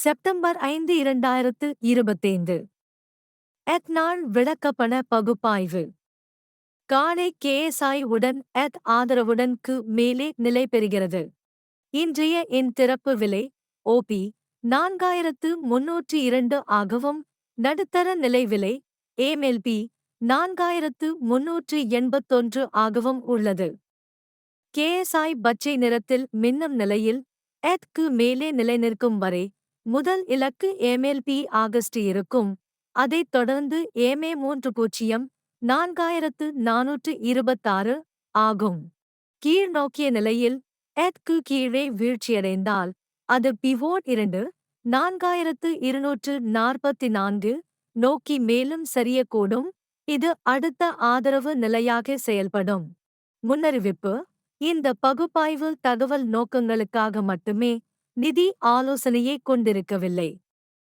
September ஐந்து இரண்டாயிரத்து இருபத்தைந்து. எத் நாள் விளக்கப்பண பகுப்பாய்வு. காலை கேஎஸ்ஐ உடன் எத் ஆதரவுடன் கு மேலே நிலை பெறுகிறது. இன்றைய என் திறப்பு விலை ஓபி நான்காயிரத்து முன்னூற்றி இரண்டு ஆகவும் நடுத்தர நிலை விலை ஏமெல்பி நான்காயிரத்து முன்னூற்று எண்பத்தொன்று ஆகவும் உள்ளது. கேஎஸ்ஐ பச்சை நிறத்தில் மின்னும் நிலையில் எத்க்கு மேலே நிலைநிற்கும் வரை முதல் இலக்கு எம்எல்பி ஆகஸ்ட் இருக்கும். அதைத் தொடர்ந்து ஏமே மூன்று பூஜ்ஜியம் நான்காயிரத்து நானூற்று இருபத்தாறு ஆகும். கீழ் நோக்கிய நிலையில் எத்கு கீழே வீழ்ச்சியடைந்தால் அது பிவோட் இரண்டு நான்காயிரத்து இருநூற்று நாற்பத்தி நான்கு நோக்கி மேலும் சரியக்கூடும். இது அடுத்த ஆதரவு நிலையாக செயல்படும். முன்னறிவிப்பு இந்த பகுப்பாய்வு தகவல் நோக்கங்களுக்காக மட்டுமே நிதி ஆலோசனையை கொண்டிருக்கவில்லை.